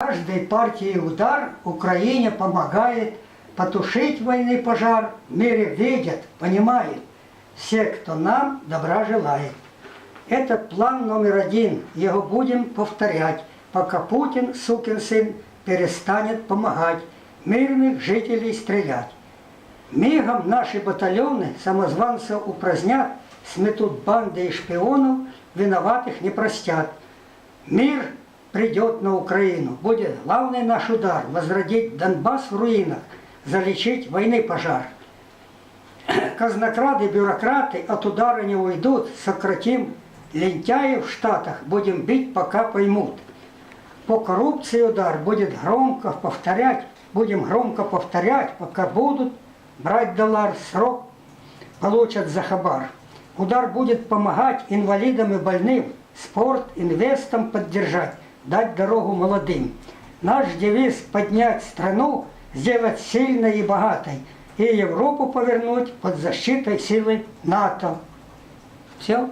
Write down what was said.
Каждой партии удар Украине помогает потушить войны пожар. В мире видят, понимают. Все, кто нам добра желает. Этот план номер один. Его будем повторять, пока Путин, сукин сын, перестанет помогать мирных жителей стрелять. Мигом наши батальоны самозванцев упразднят, сметут банды и шпионов, виноватых не простят. Мир придет на Украину, будет главный наш удар, возродить Донбасс в руинах, залечить войны пожар. Казнокрады, бюрократы от удара не уйдут, сократим лентяев в Штатах, будем бить, пока поймут. По коррупции удар будет громко повторять, будем громко повторять, пока будут брать доллар, срок получат за хабар. Удар будет помогать инвалидам и больным, спорт инвестам поддержать, дать дорогу молодым. Наш девиз – поднять страну, сделать сильной и богатой, и Европу повернуть под защитой силы НАТО. Все?